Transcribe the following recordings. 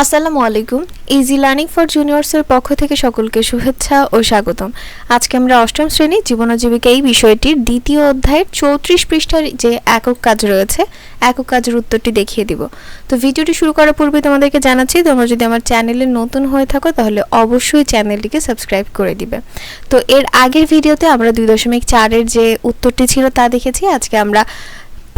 আসসালামু আলাইকুম easy learning for জুনিয়র্সের পক্ষ থেকে সকলকে শুভেচ্ছা ও স্বাগতম। আজকে আমরা অষ্টম শ্রেণি জীবন ও জীবিকা এই বিষয়টির দ্বিতীয় অধ্যায়ের চৌত্রিশ পৃষ্ঠার যে একক কাজ রয়েছে, একক কাজের উত্তরটি দেখিয়ে দিব। তো ভিডিওটি শুরু করার পূর্বে তোমাদেরকে জানাচ্ছি, তোমরা যদি আমার চ্যানেলে নতুন হয়ে থাকো, তাহলে অবশ্যই চ্যানেলটিকে সাবস্ক্রাইব করে দিবে। তো এর আগের ভিডিওতে আমরা দুই দশমিক চারের যে উত্তরটি ছিল তা দেখেছি, আজকে আমরা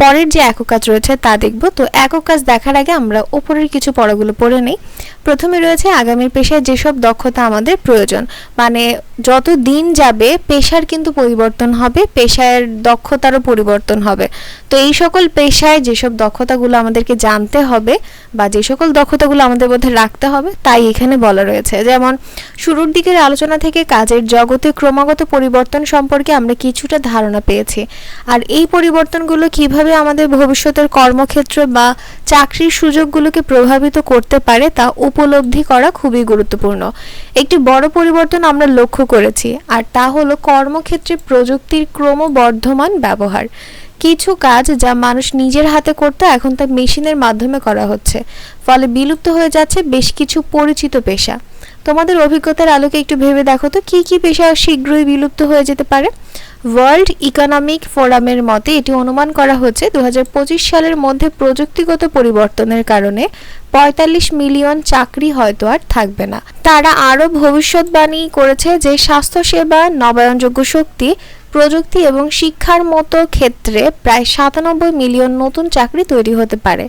পরের যে একক কাজ রয়েছে তা দেখব। তো একক কাজ দেখার আগে আমরা ওপরের কিছু পড়াগুলো পড়ে নিই। প্রথমে রয়েছে আগামীর পেশায় যেসব দক্ষতা আমাদের প্রয়োজন মানে যত দিন যাবে, পেশার কিন্তু পরিবর্তন হবে, পেশার দক্ষতারও পরিবর্তন হবে। তো এই সকল পেশায় যেসব দক্ষতাগুলো আমাদেরকে জানতে হবে বা যে সকল দক্ষতাগুলো আমাদের মধ্যে রাখতে হবে, তাই এখানে বলা রয়েছে। যেমন, শুরুর দিকের আলোচনা থেকে কাজের জগতে ক্রমাগত পরিবর্তন সম্পর্কে আমরা কিছুটা ধারণা পেয়েছি। আর এই পরিবর্তনগুলো কীভাবে আমাদের ভবিষ্যতের কর্মক্ষেত্র বা চাকরির সুযোগগুলোকে প্রভাবিত করতে পারে, তা উপলব্ধি করা খুবই গুরুত্বপূর্ণ। একটি বড় পরিবর্তন আমরা লক্ষ্য করেছি। আর তা হলো কর্মক্ষেত্রে প্রযুক্তির ক্রমবর্ধমান ব্যবহার। কিছু কাজ যা মানুষ নিজের হাতে করতে এখন তা মেশিনের মাধ্যমে করা হচ্ছে। ফলে বিলুপ্ত হয়ে যাচ্ছে বেশ কিছু পরিচিত পেশা। তোমাদের অভিজ্ঞতার আলোকে একটু ভেবে দেখো তো, কি কি পেশা শীঘ্রই বিলুপ্ত হয়ে যেতে পারে? ওয়ার্ল্ড ইকোনমিক ফোরামের মতে এটি অনুমান করা হচ্ছে দু হাজার পঁচিশ সালের মধ্যে প্রযুক্তিগত পরিবর্তনের কারণে পঁয়তাল্লিশ মিলিয়ন চাকরি হয়তো আর থাকবে না। তারা আরও ভবিষ্যৎবাণী করেছে যে স্বাস্থ্যসেবা, নবায়নযোগ্য শক্তি, প্রযুক্তি এবং শিক্ষার মতো ক্ষেত্রে প্রায় সাতানব্বই মিলিয়ন নতুন চাকরি তৈরি হতে পারে।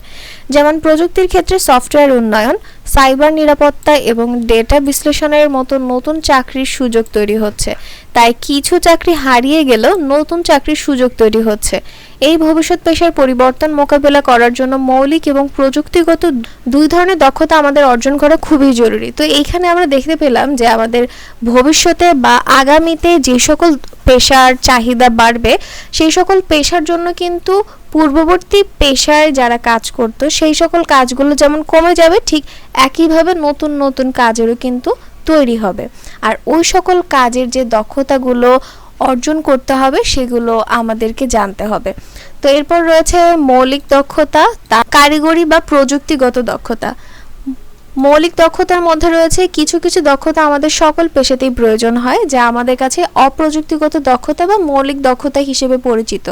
যেমন প্রযুক্তির ক্ষেত্রে সফটওয়্যার উন্নয়ন সাইবার নিরাপত্তা এবং ডেটা বিশ্লেষণের মতো নতুন চাকরির সুযোগ তৈরি হচ্ছে। তাই কিছু চাকরি হারিয়ে গেলেও নতুন চাকরির সুযোগ তৈরি হচ্ছে। এই ভবিষ্যৎ পেশার পরিবর্তন মোকাবেলা করার জন্য মৌলিক এবং প্রযুক্তিগত দুই ধরনের দক্ষতা আমাদের অর্জন করা খুবই জরুরি। তো এইখানে আমরা দেখতে পেলাম যে আমাদের ভবিষ্যতে বা আগামীতে যে সকল পেশার চাহিদা বাড়বে, সেই সকল পেশার জন্য কিন্তু পূর্ববর্তী পেশায় যারা কাজ করতো, সেই সকল কাজগুলো যেমন কমে যাবে, ঠিক একইভাবে নতুন নতুন কাজেরও কিন্তু তৈরি হবে। আর ওই সকল কাজের যে দক্ষতাগুলো অর্জন করতে হবে, সেগুলো আমাদেরকে জানতে হবে। তো এরপর রয়েছে মৌলিক দক্ষতা তা কারিগরি বা প্রযুক্তিগত দক্ষতা। মৌলিক দক্ষতার মধ্যে রয়েছে কিছু কিছু দক্ষতা আমাদের সকল পেশাতেই প্রয়োজন হয়, যা আমাদের কাছে অপ্রযুক্তিগত দক্ষতা বা মৌলিক দক্ষতা হিসেবে পরিচিত।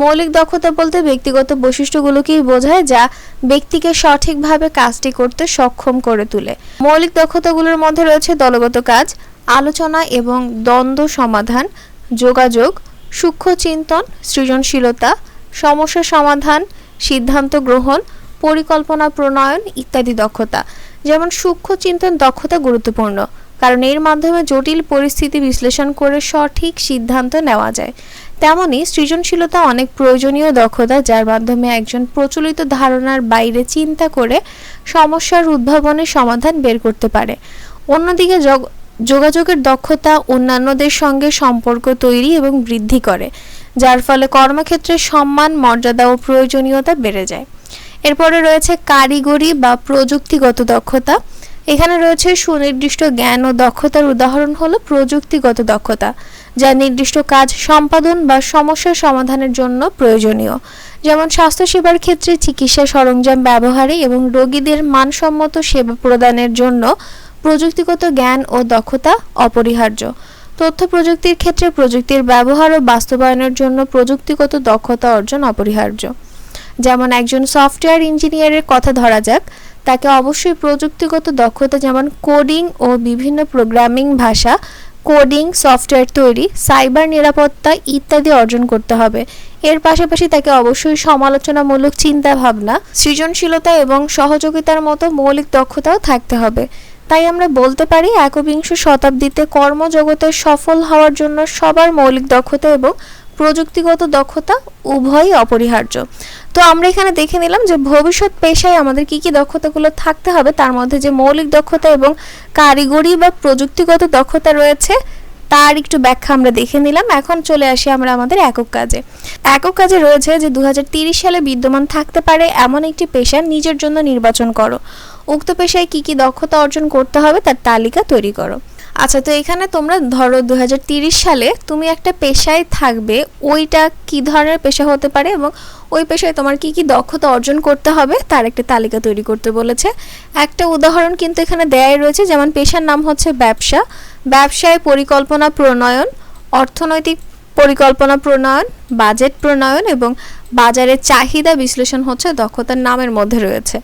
মৌলিক দক্ষতা বলতে ব্যক্তিগত বৈশিষ্ট্যগুলোকেই বোঝায় যা ব্যক্তিকে সঠিকভাবে কাজটি করতে সক্ষম করে তোলে। মৌলিক দক্ষতাগুলোর মধ্যে রয়েছে দলগত কাজ, আলোচনা এবং দ্বন্দ্ব সমাধান, যোগাযোগ, সূক্ষ্ম চিন্তন, সৃজনশীলতা, সমস্যা সমাধান, সিদ্ধান্ত গ্রহণ, পরিকল্পনা প্রণয়ন ইত্যাদি দক্ষতা। যেমন সূক্ষ্ম চিন্তন দক্ষতা গুরুত্বপূর্ণ। কারণ এর মাধ্যমে জটিল পরিস্থিতি বিশ্লেষণ করে সঠিক সিদ্ধান্ত নেওয়া যায়। তেমনই সৃজনশীলতা অনেক প্রয়োজনীয় দক্ষতা, যার মাধ্যমে একজন প্রচলিত ধারণার বাইরে চিন্তা করে সমস্যার উদ্ভাবনের সমাধান বের করতে পারে। অন্যদিকে যোগাযোগের দক্ষতা অন্যান্যদের সঙ্গে সম্পর্ক তৈরি এবং বৃদ্ধি করে, যার ফলে কর্মক্ষেত্রে সম্মান, মর্যাদা ও প্রয়োজনীয়তা বেড়ে যায়। এরপরে রয়েছে কারিগরি বা প্রযুক্তিগত দক্ষতা। এখানে রয়েছে সুনির্দিষ্ট জ্ঞান ও দক্ষতার উদাহরণ হলো প্রযুক্তিগত দক্ষতা, যা নির্দিষ্ট কাজ সম্পাদন বা সমস্যা সমাধানের জন্য প্রয়োজনীয়। যেমন স্বাস্থ্যসেবার ক্ষেত্রে চিকিৎসা সরঞ্জাম ব্যবহারে এবং রোগীদের মানসম্মত সেবা প্রদানের জন্য প্রযুক্তিগত জ্ঞান ও দক্ষতা অপরিহার্য। তথ্য প্রযুক্তির ক্ষেত্রে প্রযুক্তির ব্যবহার ও বাস্তবায়নের জন্য প্রযুক্তিগত দক্ষতা অর্জন অপরিহার্য। যেমন একজন সফটওয়্যার ইঞ্জিনিয়ারের কথা ধরা যাক তাকে অবশ্যই প্রযুক্তিগত দক্ষতা যেমন কোডিং ও বিভিন্ন প্রোগ্রামিং ভাষা কোডিং সফটওয়্যার তৈরি সাইবার নিরাপত্তা ইত্যাদি অর্জন করতে হবে। এর পাশাপাশি তাকে অবশ্যই সমালোচনামূলক চিন্তাভাবনা, সৃজনশীলতা এবং সহযোগিতার মতো মৌলিক দক্ষতাও থাকতে হবে। তাই আমরা বলতে পারি একবিংশ শতাব্দীতে কর্মজগতে সফল হওয়ার জন্য সবার মৌলিক দক্ষতা এবং প্রযুক্তিগত দক্ষতা উভয়ই অপরিহার্য। তো আমরা এখানে দেখে নিলাম যে ভবিষ্যৎ পেশায় আমাদের কি কি দক্ষতাগুলো থাকতে হবে, তার মধ্যে যে মৌলিক দক্ষতা এবং কারিগরি বা প্রযুক্তিগত দক্ষতা রয়েছে, তার একটু ব্যাখ্যা আমরা দেখে নিলাম। এখন চলে আসি আমরা আমাদের একক কাজে। একক কাজে রয়েছে যে দু সালে বিদ্যমান থাকতে পারে এমন একটি পেশা নিজের জন্য নির্বাচন করো। উক্ত পেশায় কি কি দক্ষতা অর্জন করতে হবে, তার তালিকা তৈরি করো। আচ্ছা তো এখানে তোমরা ধরো দু সালে তুমি একটা পেশায় থাকবে, ওইটা কি ধরনের পেশা হতে পারে এবং ওই পেশায় তোমার কি কি দক্ষতা অর্জন করতে হবে তার একটা তালিকা তৈরি করতে বলেছে। একটা উদাহরণ কিন্তু এখানে দেয়াই রয়েছে, যেমন পেশার নাম হচ্ছে ব্যবসা। ব্যবসায় পরিকল্পনা, প্রণয়ন, অর্থনৈতিক পরিকল্পনা প্রণয়ন, বাজেট প্রণয়ন এবং বাজারের চাহিদা বিশ্লেষণ হচ্ছে দক্ষতার নামের মধ্যে রয়েছে।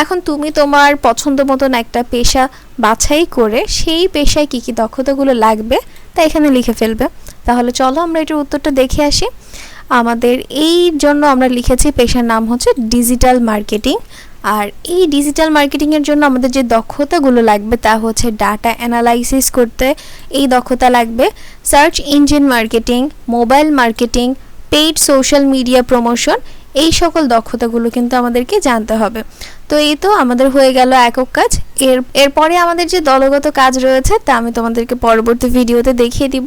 এখন তুমি তোমার পছন্দ মতন একটা পেশা বাছাই করে সেই পেশায় কী কী দক্ষতাগুলো লাগবে তা এখানে লিখে ফেলবে। তাহলে চলো আমরা এটার উত্তরটা দেখে আসি। আমাদের এই জন্য আমরা লিখেছি পেশার নাম হচ্ছে ডিজিটাল মার্কেটিং। আর এই ডিজিটাল মার্কেটিংয়ের জন্য আমাদের যে দক্ষতাগুলো লাগবে তা হচ্ছে ডাটা অ্যানালাইসিস করতে। এই দক্ষতা লাগবে search engine marketing mobile marketing paid social media promotion এই সকল দক্ষতাগুলো কিন্তু আমাদেরকে জানতে হবে। তো এই তো আমাদের হয়ে গেল একক কাজ। এর, এরপরে আমাদের যে দলগত কাজ রয়েছে তা আমি তোমাদেরকে পরবর্তী ভিডিওতে দেখিয়ে দিব।